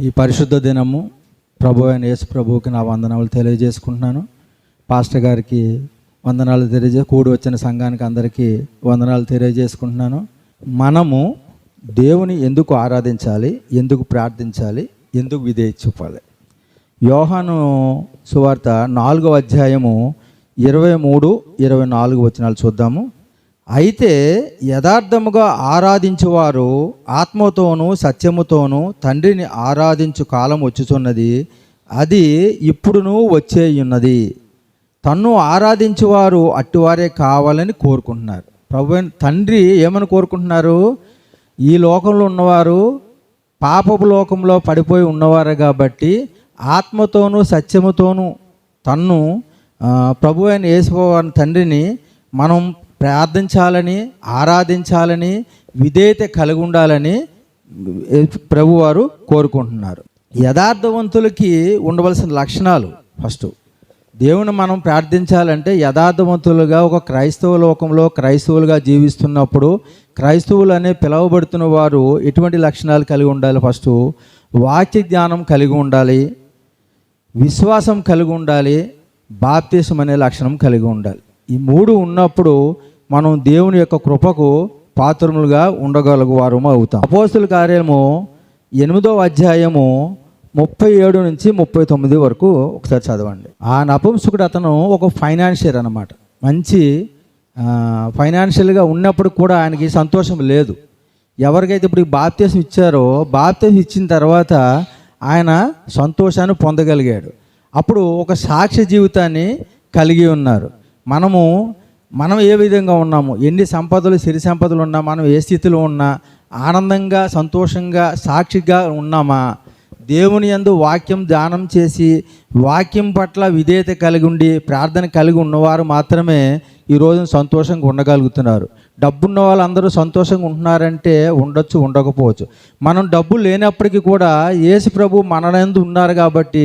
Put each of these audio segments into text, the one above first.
ఈ పరిశుద్ధ దినము ప్రభు అయిన యేసు ప్రభువుకి నా వందనాలు తెలియజేసుకుంటున్నాను. పాస్టర్ గారికి వందనాలు తెలియజే కూడి వచ్చిన సంఘానికి అందరికీ వందనాలు తెలియజేసుకుంటున్నాను. మనము దేవుని ఎందుకు ఆరాధించాలి ఎందుకు ప్రార్థించాలి ఎందుకు విధేయ చూపాలి? యోహాను సువార్త నాలుగో అధ్యాయము ఇరవై మూడు ఇరవై నాలుగు వచనాలు చూద్దాము. అయితే యథార్థముగా ఆరాధించువారు ఆత్మతోనూ సత్యముతోనూ తండ్రిని ఆరాధించు కాలం వచ్చుచున్నది. అది ఇప్పుడును వచ్చేయున్నది. తన్ను ఆరాధించువారు అట్టివారే కావాలని కోరుకుంటున్నారు. ప్రభు తండ్రి ఏమని కోరుకుంటున్నారు? ఈ లోకంలో ఉన్నవారు పాపపు లోకంలో పడిపోయి ఉన్నవారు కాబట్టి ఆత్మతోనూ సత్యముతోనూ తన్ను ప్రభు అయిన యేసువారి తండ్రిని మనం ప్రార్థించాలని ఆరాధించాలని విధేయత కలిగి ఉండాలని ప్రభువారు కోరుకుంటున్నారు. యథార్థవంతులకి ఉండవలసిన లక్షణాలు ఫస్ట్. దేవుని మనం ప్రార్థించాలంటే యథార్థవంతులుగా ఒక క్రైస్తవ లోకంలో క్రైస్తవులుగా జీవిస్తున్నప్పుడు క్రైస్తవులు అనే పిలువబడుతున్న వారు ఎటువంటి లక్షణాలు కలిగి ఉండాలి ఫస్ట్? వాక్య జ్ఞానం కలిగి ఉండాలి విశ్వాసం కలిగి ఉండాలి బాప్తీసం అనే లక్షణం కలిగి ఉండాలి. ఈ మూడు ఉన్నప్పుడు మనం దేవుని యొక్క కృపకు పాత్రములుగా ఉండగలుగు వారము అవుతాం. అపోస్తుల కార్యము ఎనిమిదో అధ్యాయము ముప్పై ఏడు నుంచి ముప్పై తొమ్మిది వరకు ఒకసారి చదవండి. ఆ నపంసుకుడు అతను ఒక ఫైనాన్షియర్ అనమాట మంచి ఫైనాన్షియల్గా ఉన్నప్పుడు కూడా ఆయనకి సంతోషం లేదు. ఎవరికైతే ఇప్పుడు ఈ బాప్తీసం ఇచ్చారో బాప్తీసం ఇచ్చిన తర్వాత ఆయన సంతోషాన్ని పొందగలిగాడు. అప్పుడు ఒక సాక్ష్య జీవితాన్ని కలిగి ఉన్నారు. మనము మనం ఏ విధంగా ఉన్నాము? ఎన్ని సంపదలు సిరి సంపదలు ఉన్నా మనం ఏ స్థితిలో ఉన్నా ఆనందంగా సంతోషంగా సాక్షిగా ఉన్నామా? దేవుని యందు వాక్యం ధ్యానం చేసి వాక్యం పట్ల విధేయత కలిగి ఉండి ప్రార్థన కలిగి ఉన్నవారు మాత్రమే ఈ రోజున సంతోషంగా ఉండగలుగుతున్నారు. డబ్బున్న వాళ్ళందరూ సంతోషంగా ఉంటున్నారంటే ఉండొచ్చు ఉండకపోవచ్చు. మనం డబ్బు లేనప్పటికీ కూడా యేసు ప్రభు మనలందు ఉన్నారు కాబట్టి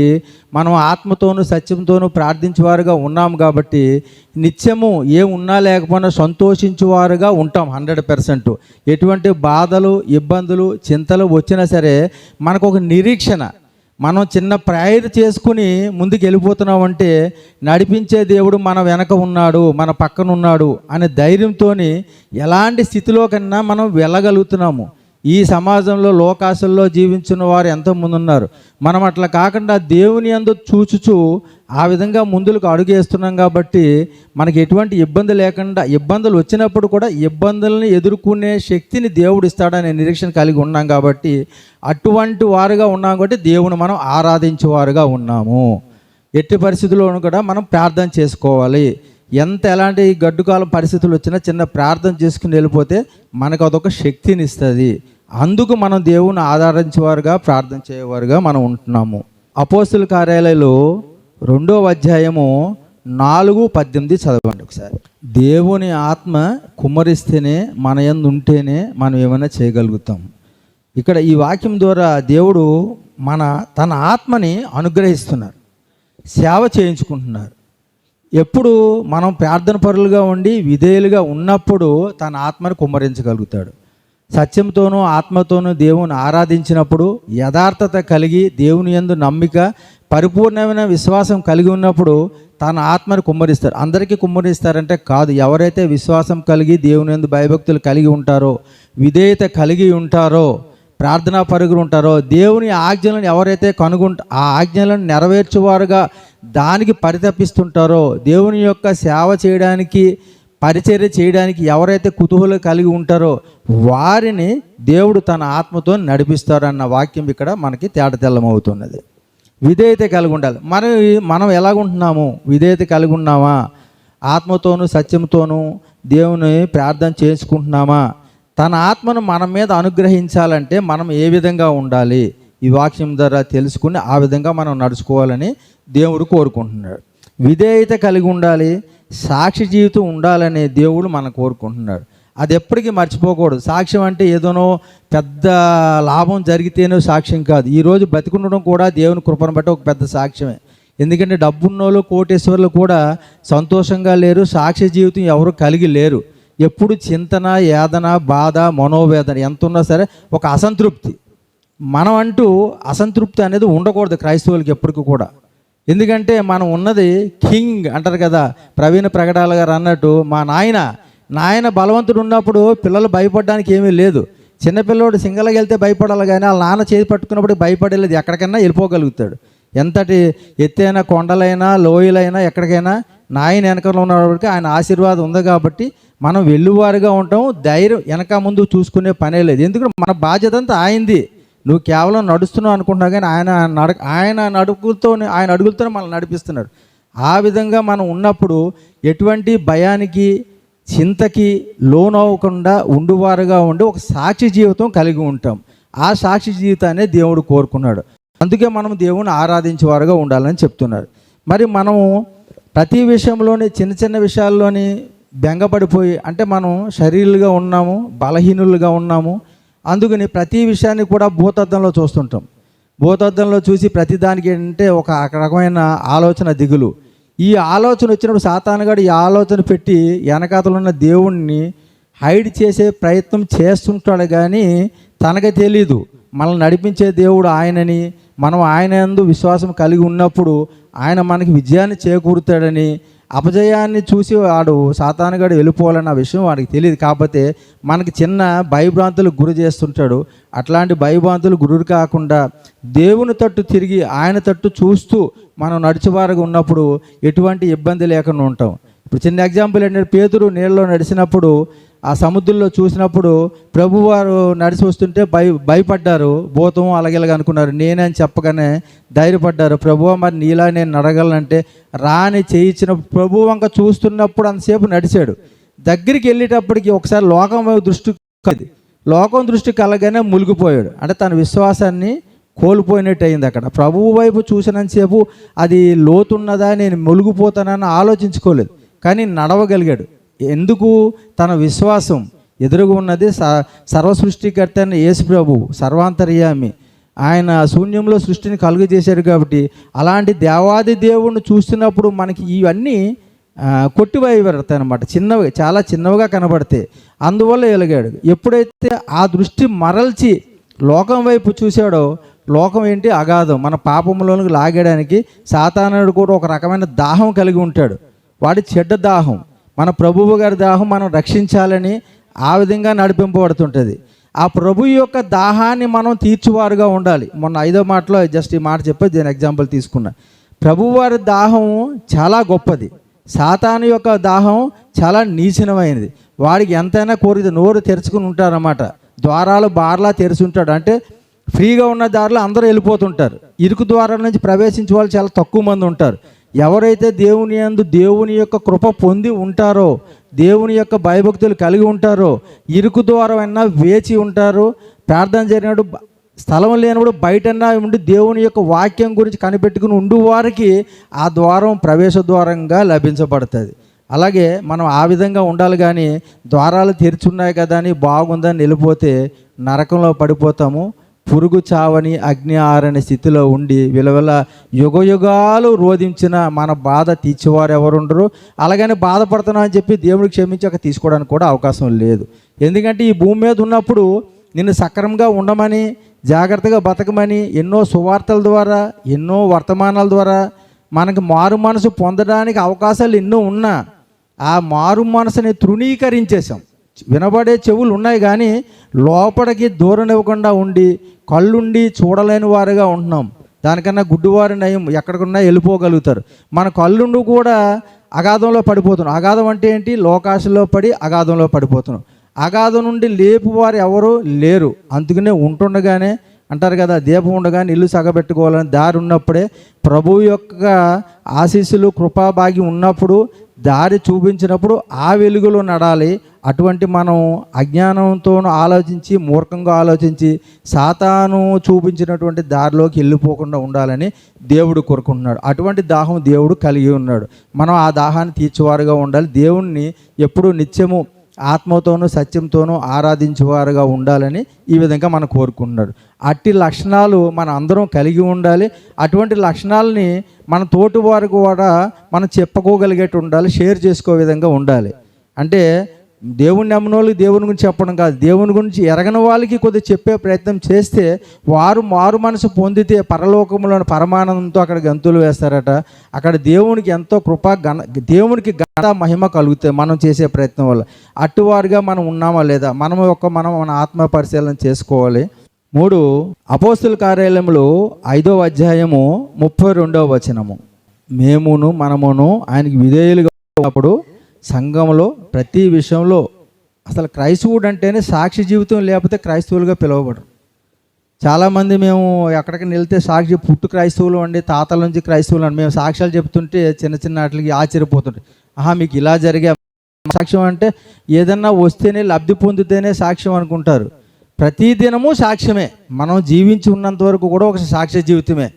మనం ఆత్మతోనూ సత్యంతోనూ ప్రార్థించేవారుగా ఉన్నాం కాబట్టి నిత్యము ఏ ఉన్నా లేకపోయినా సంతోషించేవారుగా ఉంటాం హండ్రెడ్ పర్సెంట్. ఎటువంటి బాధలు ఇబ్బందులు చింతలు వచ్చినా సరే మనకు ఒక నిరీక్షణ. మనం చిన్న ప్రేయర్ చేసుకుని ముందుకు వెళ్ళిపోతున్నామంటే నడిపించే దేవుడు మన వెనక ఉన్నాడు మన పక్కన ఉన్నాడు అనే ధైర్యంతో ఎలాంటి స్థితిలో కన్నా మనం వెళ్ళగలుగుతున్నాము. ఈ సమాజంలో లోకాశల్లో జీవించిన వారు ఎంతోమంది ఉన్నారు. మనం అట్లా కాకుండా దేవుని అందు చూచుచు ఆ విధంగా ముందులకు అడుగేస్తున్నాం కాబట్టి మనకి ఎటువంటి ఇబ్బంది లేకుండా ఇబ్బందులు వచ్చినప్పుడు కూడా ఇబ్బందులను ఎదుర్కొనే శక్తిని దేవుడు ఇస్తాడనే నిరీక్షణ కలిగి ఉన్నాం కాబట్టి అటువంటి వారుగా ఉన్నాం కాబట్టి దేవుని మనం ఆరాధించేవారుగా ఉన్నాము. ఎట్టి పరిస్థితుల్లోనూ కూడా మనం ప్రార్థన చేసుకోవాలి. ఎంత ఎలాంటి గడ్డుకాలం పరిస్థితులు వచ్చినా చిన్న ప్రార్థన చేసుకుని వెళ్ళిపోతే మనకు అదొక శక్తిని ఇస్తుంది. అందుకు మనం దేవుని ఆధారించేవారుగా ప్రార్థన చేయవారుగా మనం ఉంటున్నాము. అపోస్తుల కార్యాలయంలో రెండో అధ్యాయము నాలుగు పద్దెనిమిది చదవండి ఒకసారి. దేవుని ఆత్మ కుమ్మరిస్తేనే మన యందు ఉంటేనే మనం ఏమైనా చేయగలుగుతాం. ఇక్కడ ఈ వాక్యం ద్వారా దేవుడు మన తన ఆత్మని అనుగ్రహిస్తున్నారు. సేవ చేయించుకుంటున్నారు. ఎప్పుడు మనం ప్రార్థన పరులుగా ఉండి విధేయులుగా ఉన్నప్పుడు తన ఆత్మను కుమ్మరించగలుగుతాడు. సత్యంతోనూ ఆత్మతోనూ దేవుని ఆరాధించినప్పుడు యథార్థత కలిగి దేవుని యందు నమ్మిక పరిపూర్ణమైన విశ్వాసం కలిగి ఉన్నప్పుడు తన ఆత్మను కుమ్మరిస్తారు. అందరికీ కుమ్మరిస్తారంటే కాదు. ఎవరైతే విశ్వాసం కలిగి దేవుని యందు భయభక్తులు కలిగి ఉంటారో విధేయత కలిగి ఉంటారో ప్రార్థనా పరుగులు ఉంటారో దేవుని ఆజ్ఞలను ఎవరైతే కనుగొంట ఆ ఆజ్ఞలను నెరవేర్చేవారుగా దానికి పరితపిస్తుంటారో దేవుని యొక్క సేవ చేయడానికి పరిచర్య చేయడానికి ఎవరైతే కుతూహలం కలిగి ఉంటారో వారిని దేవుడు తన ఆత్మతో నడిపిస్తారన్న వాక్యం ఇక్కడ మనకి తేటతెల్లమవుతున్నది విధేయత కలిగి ఉండాలి. మనం మనం ఎలాగుంటున్నాము? విధేయత కలిగి ఉన్నామా? ఆత్మతోనూ సత్యంతోనూ దేవుని ప్రార్థన చేసుకుంటున్నామా? తన ఆత్మను మన మీద అనుగ్రహించాలంటే మనం ఏ విధంగా ఉండాలి? ఈ వాక్యం ద్వారా తెలుసుకుని ఆ విధంగా మనం నడుచుకోవాలని దేవుడు కోరుకుంటున్నాడు. విధేయత కలిగి ఉండాలి. సాక్షి జీవితం ఉండాలనే దేవుడు మనం కోరుకుంటున్నాడు. అది ఎప్పటికీ మర్చిపోకూడదు. సాక్ష్యం అంటే ఏదోనో పెద్ద లాభం జరిగితేనో సాక్ష్యం కాదు. ఈరోజు బతికుండడం కూడా దేవుని కృపను బట్టి ఒక పెద్ద సాక్ష్యమే. ఎందుకంటే డబ్బున్నోళ్ళు కోటేశ్వర్లు కూడా సంతోషంగా లేరు సాక్షి జీవితం ఎవరు కలిగి లేరు. ఎప్పుడు చింతన యాదన బాధ మనోవేదన ఎంత ఉన్నా సరే ఒక అసంతృప్తి. మనం అంటూ అసంతృప్తి అనేది ఉండకూడదు క్రైస్తవులకి ఎప్పటికీ కూడా. ఎందుకంటే మనం ఉన్నది కింగ్ అంటారు కదా. ప్రవీణ ప్రగడాల గారు అన్నట్టు మా నాయన నాయన బలవంతుడు ఉన్నప్పుడు పిల్లలు భయపడడానికి ఏమీ లేదు. చిన్నపిల్లోడు సింగల్గా వెళ్తే భయపడాలి కానీ వాళ్ళ నాన్న చేతి పట్టుకున్నప్పుడు భయపడలేదు. ఎక్కడికైనా వెళ్ళిపోగలుగుతాడు. ఎంతటి ఎత్తైన కొండలైనా లోయలైనా ఎక్కడికైనా నాయన వెనకలో ఉన్నప్పటికీ ఆయన ఆశీర్వాదం ఉంది కాబట్టి మనం వెళ్ళువారుగా ఉంటాం. ధైర్యం వెనక ముందు చూసుకునే పనే లేదు. ఎందుకంటే మన బాధ్యత అంతా ఆయింది నువ్వు కేవలం నడుస్తున్నావు అనుకుంటున్నావు కానీ ఆయన నడ ఆయన నడుపులతో ఆయన అడుగులతో మనల్ని నడిపిస్తున్నాడు ఆ విధంగా మనం ఉన్నప్పుడు ఎటువంటి భయానికి చింతకి లోనవ్వకుండా ఉండువారుగా ఉండి ఒక సాక్షి జీవితం కలిగి ఉంటాం. ఆ సాక్షి జీవితాన్ని దేవుడు కోరుకున్నాడు. అందుకే మనం దేవుని ఆరాధించేవారుగా ఉండాలని చెప్తున్నారు. మరి మనము ప్రతి విషయంలోని చిన్న చిన్న విషయాల్లోని బెంగపడిపోయి అంటే మనం శరీరులుగా ఉన్నాము బలహీనులుగా ఉన్నాము అందుకని ప్రతి విషయాన్ని కూడా భూతద్దంలో చూస్తుంటాం. భూతద్దంలో చూసి ప్రతిదానికి ఏంటంటే ఒక రకమైన ఆలోచన దిగులు. ఈ ఆలోచన వచ్చినప్పుడు సాతానుగాడు ఈ ఆలోచన పెట్టి వెనకాతలు ఉన్న దేవుణ్ణి హైడ్ చేసే ప్రయత్నం చేస్తుంటాడు కానీ తనకే తెలీదు. మనల్ని నడిపించే దేవుడు ఆయనని మనం ఆయన విశ్వాసం కలిగి ఉన్నప్పుడు ఆయన మనకి విజయాన్ని చేకూరుతాడని అపజయాన్ని చూసి వాడు సాతానుగాడు వెళ్ళిపోవాలన్న విషయం వాడికి తెలియదు కాకపోతే మనకి చిన్న భయభ్రాంతులకు గురి చేస్తుంటాడు. అట్లాంటి భయభ్రాంతులు గురి కాకుండా దేవుని తట్టు తిరిగి ఆయన తట్టు చూస్తూ మనం నడిచేవారుగా ఉన్నప్పుడు ఎటువంటి ఇబ్బంది లేకుండా ఉంటాం. ఇప్పుడు చిన్న ఎగ్జాంపుల్ ఏంటంటే పేతురు నీళ్ళలో నడిచినప్పుడు ఆ సముద్రంలో చూసినప్పుడు ప్రభువారు నడిచి వస్తుంటే భయ భయపడ్డారు. భూతం అలాగేలాగా అనుకున్నారు. నేనే అని చెప్పగానే ధైర్యపడ్డారు. ప్రభువ మరి నీలా నేను నడగలనంటే రాని చేయించిన ప్రభు వంక చూస్తున్నప్పుడు అంతసేపు నడిచాడు. దగ్గరికి వెళ్ళేటప్పటికి ఒకసారి లోకం వైపు దృష్టి కలిగింది. లోకం దృష్టి కలగానే మునిగిపోయాడు. అంటే తన విశ్వాసాన్ని కోల్పోయినట్టు అయింది అక్కడ. ప్రభువు వైపు చూసినంతసేపు అది లోతున్నదా నేను మునిగిపోతానని ఆలోచించుకోలేదు. కానీ నడవగలిగాడు. ఎందుకు? తన విశ్వాసం. ఎదురుగా ఉన్నది స సర్వ సృష్టికర్త అయిన యేసు ప్రభు సర్వాంతర్యామి. ఆయన శూన్యంలో సృష్టిని కలుగు చేశాడు కాబట్టి అలాంటి దేవాది దేవుణ్ణి చూస్తున్నప్పుడు మనకి ఇవన్నీ ఆ, కొట్టివేయబడతాయి అనమాట చిన్నవి చాలా చిన్నవిగా కనబడతాయి. అందువల్ల ఎలిగాడు. ఎప్పుడైతే ఆ దృష్టి మరల్చి లోకం వైపు చూశాడో లోకం ఏంటి? అగాధం. మన పాపంలోనికి లాగడానికి సాతానుడు కూడా ఒక రకమైన దాహం కలిగి ఉంటాడు. వాడి చెడ్డ దాహం మన ప్రభువు గారి దాహం మనం రక్షించాలని ఆ విధంగా నడిపింపబడుతుంటుంది. ఆ ప్రభు యొక్క దాహాన్ని మనం తీర్చువారుగా ఉండాలి. మొన్న ఐదో మాటలో జస్ట్ ఈ మాట చెప్పి దీని ఎగ్జాంపుల్ తీసుకున్నా. ప్రభువారి దాహం చాలా గొప్పది. సాతాను యొక్క దాహం చాలా నీచనమైనది వాడికి ఎంతైనా కోరిక నోరు తెరుచుకుని ఉంటారన్నమాట. ద్వారాలు బార్లా తెరిచి ఉంటాడు అంటే ఫ్రీగా ఉన్న దారిలో అందరూ వెళ్ళిపోతుంటారు. ఇరుకు ద్వారాల నుంచి ప్రవేశించే వాళ్ళు చాలా తక్కువ మంది ఉంటారు. ఎవరైతే దేవుని యందు దేవుని యొక్క కృప పొంది ఉంటారో దేవుని యొక్క భయభక్తులు కలిగి ఉంటారో ఇరుకు ద్వారమైనా వేచి ఉంటారు ప్రార్థన జరిగినప్పుడు స్థలం లేనప్పుడు బయటన్నా ఉండి దేవుని యొక్క వాక్యం గురించి కనిపెట్టుకుని ఉండు వారికి ఆ ద్వారం ప్రవేశ ద్వారంగా లభించబడుతుంది. అలాగే మనం ఆ విధంగా ఉండాలి కానీ ద్వారాలు తెరిచున్నాయి కదా అని బాగుందని వెళ్ళిపోతే నరకంలో పడిపోతాము. పురుగు చావని అగ్ని ఆరని స్థితిలో ఉండి విలవిల యుగ యుగాలు రోధించిన మన బాధ తీర్చేవారు ఎవరుండరు? అలాగని బాధపడుతున్నా అని చెప్పి దేవుడికి క్షమించాక తీసుకోవడానికి కూడా అవకాశం లేదు. ఎందుకంటే ఈ భూమి మీద ఉన్నప్పుడు నిన్ను సక్రమంగా ఉండమని జాగ్రత్తగా బతకమని ఎన్నో సువార్తల ద్వారా ఎన్నో వర్తమానాల ద్వారా మనకి మారు మనసు పొందడానికి అవకాశాలు ఎన్నో ఉన్నా ఆ మారు మనసుని తృణీకరించేశాం. వినబడే చెవులు ఉన్నాయి కానీ లోపలికి దూరం ఇవ్వకుండా ఉండి కళ్ళుండి చూడలేని వారుగా ఉంటున్నాం. దానికన్నా గుడ్డివారి నయం ఎక్కడికన్నా వెళ్ళిపోగలుగుతారు. మన కళ్ళుండి కూడా అగాధంలో పడిపోతున్నాం. అగాధం అంటే ఏంటి? లోకాశలో పడి అగాధంలో పడిపోతున్నాం. అగాధం నుండి లేపు వారు ఎవరు లేరు. అందుకనే ఉంటుండగానే అంటారు కదా దీపం ఉండగానే ఇల్లు సగబెట్టుకోవాలని దారి ఉన్నప్పుడే ప్రభువు యొక్క ఆశీస్సులు కృపాభాగి ఉన్నప్పుడు దారి చూపించినప్పుడు ఆ వెలుగులో నడాలి అటువంటి మనం అజ్ఞానంతో ఆలోచించి మూర్ఖంగా ఆలోచించి సాతాను చూపించినటువంటి దారిలోకి వెళ్ళిపోకుండా ఉండాలని దేవుడు కోరుకుంటున్నాడు. అటువంటి దాహం దేవుడు కలిగి ఉన్నాడు. మనం ఆ దాహాన్ని తీర్చేవారుగా ఉండాలి. దేవుణ్ణి ఎప్పుడూ నిత్యము ఆత్మతోనూ సత్యంతోనూ ఆరాధించేవారుగా ఉండాలని ఈ విధంగా మనం కోరుకుంటున్నాడు. అట్టి లక్షణాలు మన అందరం కలిగి ఉండాలి. అటువంటి లక్షణాలని మన తోటి వారికి కూడా మనం చెప్పుకోగలిగేట్టు ఉండాలి షేర్ చేసుకో విధంగా ఉండాలి. అంటే దేవుని నమ్మిన వాళ్ళకి దేవుని గురించి చెప్పడం కాదు. దేవుని గురించి ఎరగని వాళ్ళకి కొద్దిగా చెప్పే ప్రయత్నం చేస్తే వారు మారు మనసు పొందితే పరలోకంలోని పరమానందంతో అక్కడ గంతులు వేస్తారట. అక్కడ దేవునికి ఎంతో కృప ఘన దేవునికి గణ మహిమ కలుగుతుంది మనం చేసే ప్రయత్నం వల్ల. అట్టువారుగా మనం ఉన్నామా లేదా? మనం ఒక మనం మన ఆత్మ పరిశీలన చేసుకోవాలి. మూడు అపోస్తుల కార్యాలయంలో ఐదో అధ్యాయము ముప్పై రెండవ వచనము. మేమును మనమును ఆయనకి విధేయులుగా ఉన్నప్పుడు సంఘంలో ప్రతి విషయంలో అసలు క్రైస్తవుడు అంటేనే సాక్షి జీవితం లేకపోతే క్రైస్తవులుగా పిలువబడరు. చాలామంది మేము ఎక్కడికి వెళ్తే సాక్షి పుట్టు క్రైస్తవులు అండి తాతల నుంచి క్రైస్తవులు అండి. మేము సాక్ష్యాలు చెప్తుంటే చిన్న చిన్న వాటికి ఆశ్చర్యపోతుంటాయి ఆహా మీకు ఇలా జరిగే సాక్ష్యం అంటే ఏదన్నా వస్తేనే లబ్ధి పొందితేనే సాక్ష్యం అనుకుంటారు. ప్రతి దినము సాక్ష్యమే. మనం జీవించి ఉన్నంత వరకు కూడా ఒక సాక్ష్య జీవితమే.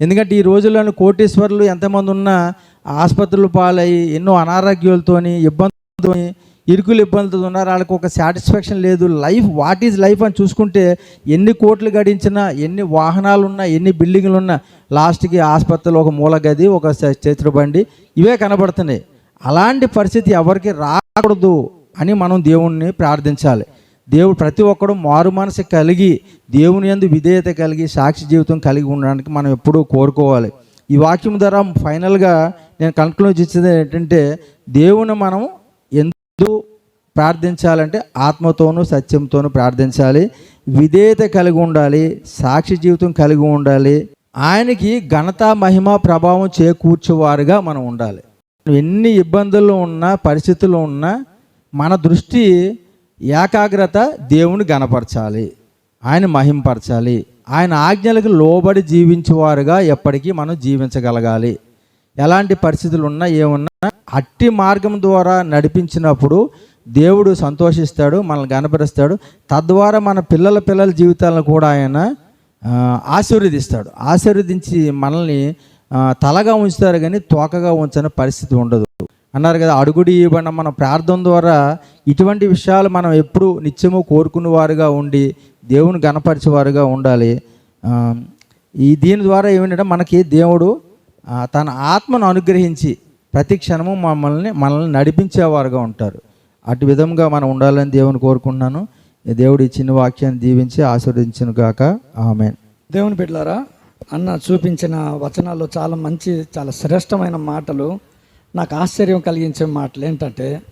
ఎందుకంటే ఈ రోజుల్లోని కోటీశ్వరులు ఎంతమంది ఉన్నా ఆసుపత్రులు పాలయ్యి ఎన్నో అనారోగ్యాలతోని ఇబ్బందులతోని ఇరుకులు ఇబ్బందులతో ఉన్నారు. వాళ్ళకి ఒక సాటిస్ఫాక్షన్ లేదు. లైఫ్ వాట్ ఈజ్ లైఫ్ అని చూసుకుంటే ఎన్ని కోట్లు గడించినా ఎన్ని వాహనాలు ఉన్నా ఎన్ని బిల్డింగ్లు ఉన్నా లాస్ట్కి ఆసుపత్రిలో ఒక మూల గది ఒక చేతుల బండి ఇవే కనబడుతున్నాయి. అలాంటి పరిస్థితి ఎవరికి రాకూడదు అని మనం దేవుణ్ణి ప్రార్థించాలి. దేవుడు ప్రతి ఒక్కడు మారు మనసు కలిగి దేవుని యందు విధేయత కలిగి సాక్షి జీవితం కలిగి ఉండడానికి మనం ఎప్పుడూ కోరుకోవాలి. ఈ వాక్యం ద్వారా ఫైనల్గా నేను కన్క్లూజ్ ఇచ్చేది ఏంటంటే దేవుని మనం ఎందుకు ప్రార్థించాలంటే ఆత్మతోనూ సత్యంతోనూ ప్రార్థించాలి. విధేయత కలిగి ఉండాలి సాక్షి జీవితం కలిగి ఉండాలి. ఆయనకి ఘనత మహిమ ప్రభావం చేకూర్చేవారుగా మనం ఉండాలి. ఎన్ని ఇబ్బందుల్లో ఉన్నా పరిస్థితుల్లో ఉన్నా మన దృష్టి ఏకాగ్రత దేవుని గణపరచాలి ఆయన మహింపరచాలి. ఆయన ఆజ్ఞలకు లోబడి జీవించేవారుగా ఎప్పటికీ మనం జీవించగలగాలి. ఎలాంటి పరిస్థితులు ఉన్నా ఏమున్నా అట్టి మార్గం ద్వారా నడిపించినప్పుడు దేవుడు సంతోషిస్తాడు మనల్ని గనపరుస్తాడు తద్వారా మన పిల్లల పిల్లల జీవితాలను కూడా ఆయన ఆశీర్వదిస్తాడు. ఆశీర్వదించి మనల్ని తలగా ఉంచుతారు కానీ తోకగా ఉంచని పరిస్థితి ఉండదు. అన్నారు కదా అడుగుడి ఇవ్వడం మన ప్రార్థన ద్వారా ఇటువంటి విషయాలు మనం ఎప్పుడు నిత్యము కోరుకునే వారుగా ఉండి దేవుని గనపరిచేవారుగా ఉండాలి. ఈ దీని ద్వారా ఏమిటంటే మనకి దేవుడు తన ఆత్మను అనుగ్రహించి ప్రతి క్షణము మమ్మల్ని మనల్ని నడిపించేవారుగా ఉంటారు. అటు విధంగా మనం ఉండాలని దేవుని కోరుకుంటున్నాను. ఈ దేవుడు ఇచ్చిన వాక్యాన్ని దీవించి ఆశీర్వదించును గాక ఆమె దేవుని బిడ్డలారా అన్న చూపించిన వచనాల్లో చాలా మంచి చాలా శ్రేష్టమైన మాటలు. నాకు ఆశ్చర్యం కలిగించే మాటలు ఏంటంటే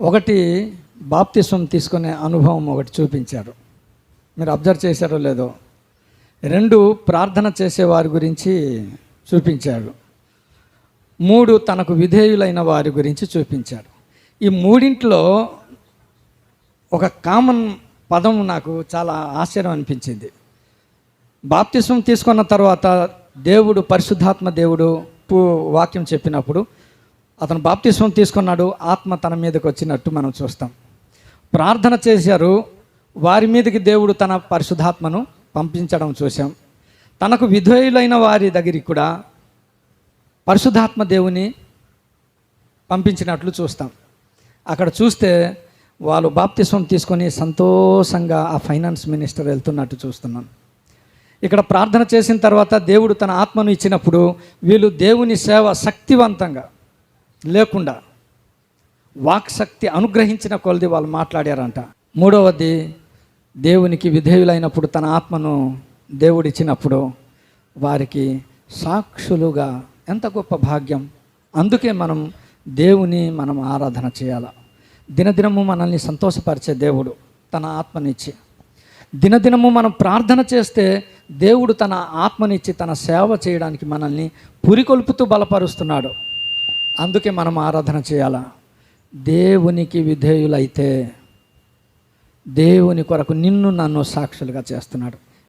ఒకటి బాప్తిస్వం తీసుకునే అనుభవం ఒకటి చూపించారు. మీరు అబ్జర్వ్ చేశారో లేదో. రెండు ప్రార్థన చేసేవారి గురించి చూపించాడు. మూడు తనకు విధేయులైన వారి గురించి చూపించాడు. ఈ మూడింట్లో ఒక కామన్ పదం నాకు చాలా ఆశ్చర్యం అనిపించింది. బాప్తిసం తీసుకున్న తర్వాత దేవుడు పరిశుద్ధాత్మ దేవుడు వాక్యం చెప్పినప్పుడు అతను బాప్తిస్వం తీసుకున్నాడు ఆత్మ తన మీదకి వచ్చినట్టు మనం చూస్తాం. ప్రార్థన చేశారు వారి మీదకి దేవుడు తన పరిశుద్ధాత్మను పంపించడం చూసాం తనకు విధేయులైన వారి దగ్గరికి కూడా పరిశుద్ధాత్మ దేవుని పంపించినట్లు చూస్తాం. అక్కడ చూస్తే వాళ్ళు బాప్తిస్వం తీసుకొని సంతోషంగా ఆ ఫైనాన్స్ మినిస్టర్ వెళ్తున్నట్టు చూస్తున్నాను ఇక్కడ ప్రార్థన చేసిన తర్వాత దేవుడు తన ఆత్మను ఇచ్చినప్పుడు వీళ్ళు దేవుని సేవ శక్తివంతంగా లేకుండా వాక్ శక్తి అనుగ్రహించిన కొలది వాళ్ళు మాట్లాడారంట. మూడవది దేవునికి విధేయులైనప్పుడు తన ఆత్మను దేవుడిచ్చినప్పుడు వారికి సాక్షులుగా ఎంత గొప్ప భాగ్యం. అందుకే మనం దేవుని మనం ఆరాధన చేయాలి. దినదినము మనల్ని సంతోషపరిచే దేవుడు తన ఆత్మనిచ్చి. దినదినము మనం ప్రార్థన చేస్తే దేవుడు తన ఆత్మనిచ్చి తన సేవ చేయడానికి మనల్ని పురికొల్పుతూ బలపరుస్తున్నాడు. అందుకే మనం ఆరాధన చేయాలా. దేవునికి విధేయులైతే దేవుని కొరకు నిన్ను నన్ను సాక్షులుగా చేస్తున్నాడు.